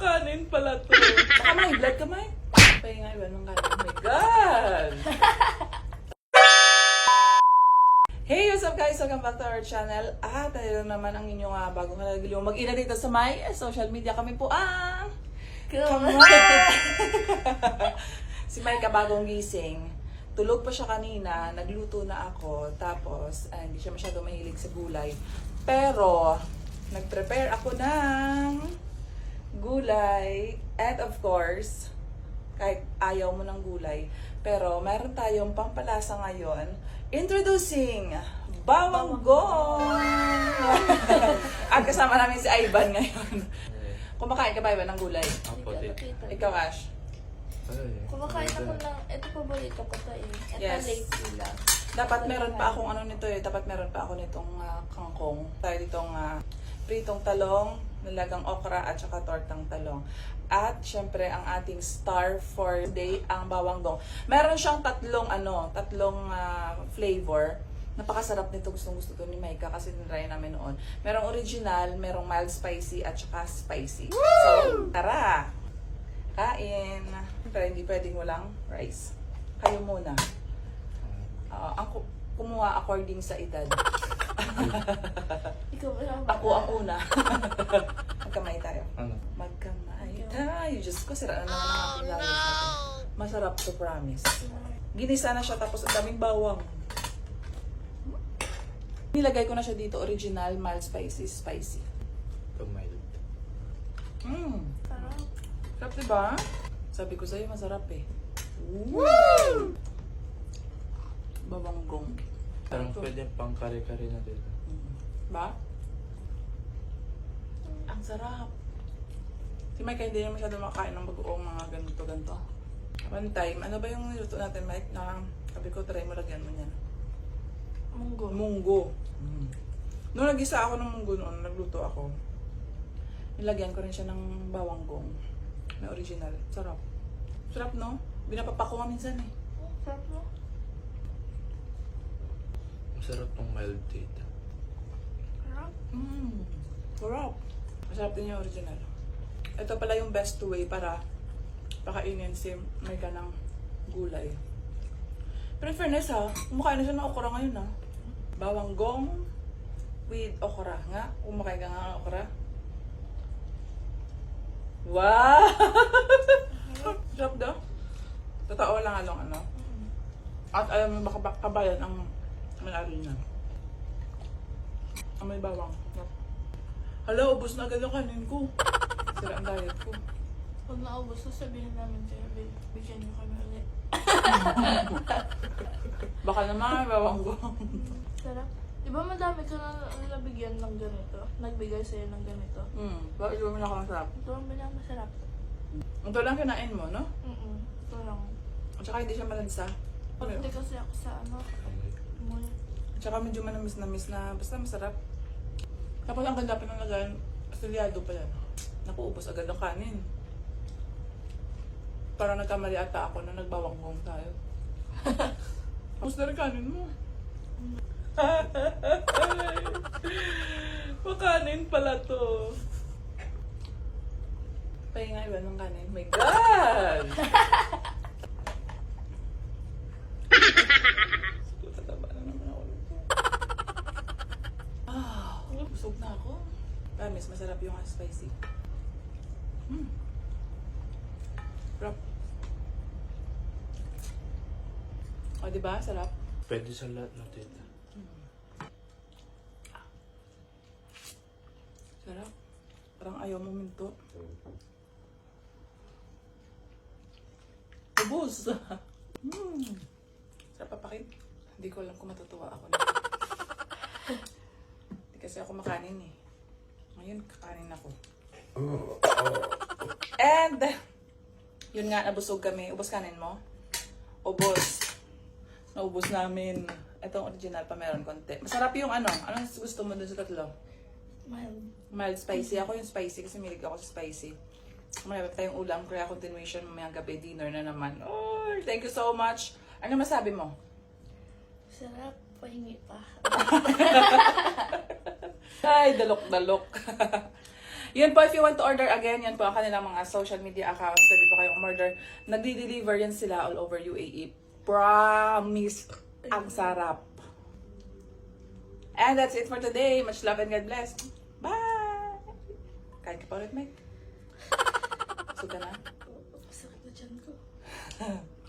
Makanin pala to. Baka may blood ka, May. Pahinga iba ng kanin. Oh my God! Hey, what's up guys? Welcome back to our channel. Ah, tayo naman ang inyong uh, bagong kalagiliw. Mag-ina dito sa my eh, social media. Kami po ang... si Mike bagong gising. Tulog pa siya kanina, nagluto na ako, tapos ah, hindi siya masyado mahilig sa gulay. Pero, nag-prepare ako ng gulay. And of course, kahit ayaw mo ng gulay. Pero meron tayong pampalasa ngayon. Introducing Bawang Gong! At kasama namin si Ivan ngayon. Kumakain ka ba Ivan ng gulay? Apo, di. Ikaw, Ash? Kumakain ako ng, ito paborito ko to eh. Ito Yes. lately lang. Dapat meron pa akong ano nito eh. Dapat meron pa ako nitong ah, kangkong. Tayo ditong ah, pritong talong, nilagang okra at saka tortang talong. At syempre ang ating star for today ang bawang gong. Meron siyang tatlong ano, tatlong ah, flavor. Napakasarap nito. Gustong gusto to ni Maika kasi tinry namin noon. Merong original, merong mild spicy at saka spicy. So, tara! Kain! Pero hindi pwedeng walang rice. Kayo muna. Oo, ang ku- kumuha according sa edad. Ikaw ba lang Ako ang una. Magkamay tayo. Ano? Magkamay tayo. Diyos ko, sira na naman ang ating layas natin. Masarap to promise. Ginisa na siya tapos ang daming bawang. Nilagay ko na siya dito, original, mild spicy, spicy. Ito mild. Mmm, Sarap. sarap diba? Sabi ko sa'yo, masarap eh. Babanggong. Parang pwede pang kare-kare na dito. Ba? Ang sarap. Si Mike hindi niya masyado makain ng bagoong mga ganito ganito. One time, ano ba yung niluto natin Mike na sabi ko try mo lagyan mo niyan. Munggo. Munggo. Mm. Noong nag-isa ako ng munggo noon, nagluto ako. Nilagyan ko rin siya ng bawang gong. Na original. Sarap. Sarap no? Binapapako nga minsan eh. Sarap mo. Masarap tong mild dito. Sarap. Mmm. Sarap. Masarap din yung original. Ito pala yung best way para pakainin si Mika ng gulay. Pero in fairness ha, kumakain na siya ng okra ngayon ha. Bawang gong with okra. Nga, kumakain ka nga ng okra. Wow! Sarap daw. Totoo lang anong ano. At alam mo baka ang may-ari niya. Ang may bawang. Hala, ubos na agad yung kanin ko. Sira ang diet ko. Pag naubos, sasabihin namin sa'yo, "Babe, bigyan niyo kami ulit. Baka naman bawang ko. Sarap. Di ba madami ka na nabigyan ng ganito? Nagbigay sa'yo ng ganito? Hmm, bakit mo na ako masarap? Ito ang bilang masarap. Ito lang kinain mo, no? Mm-mm. Ito lang. At saka hindi siya malansa. Pati kasi ako sa ano, Amoy. At saka medyo manamis na miss na basta masarap. Tapos ang ganda pa ng lagayan, astilyado pa yan. Nakuubos agad ang kanin. Parang nagkamali ata ako na nagbawang gong tayo. Tapos na rin kanin mo. Makanin pala to. Pahinga iba ng kanin. My God! Tataba na naman ako nito. Ah, busog na ako. Promise, masarap yung spicy. Hmm. Sarap. O, diba? Sarap. Pwede sa lahat na dito. Sarap. Parang ayaw mo minto. Ubus! hmm. Sarap papakin. Hindi ko alam kung matutuwa ako. nito. Hindi kasi ako makanin eh. Ngayon, kakanin ako. And, yun nga, nabusog kami. Ubos kanin mo? Ubos. Naubos namin. Itong original pa meron konti. Masarap yung ano. Anong gusto mo dun sa tatlo? Mild. Mild spicy. Ako yung spicy kasi milig ako sa spicy. Marami pa tayong ulam, kaya continuation mamayang gabi, dinner na naman. Oh, thank you so much. Ano masabi mo? Sarap. Pahingi pa. Ay, dalok-dalok. Yun po, if you want to order again, yan po ang kanilang mga social media accounts. Pwede po kayong order. Nagdi-deliver yan sila all over UAE. Promise! Ang sarap. And that's it for today. Much love and God bless. Bye! Kain ka pa ulit, Mike. Suka na. Sakit na dyan ko.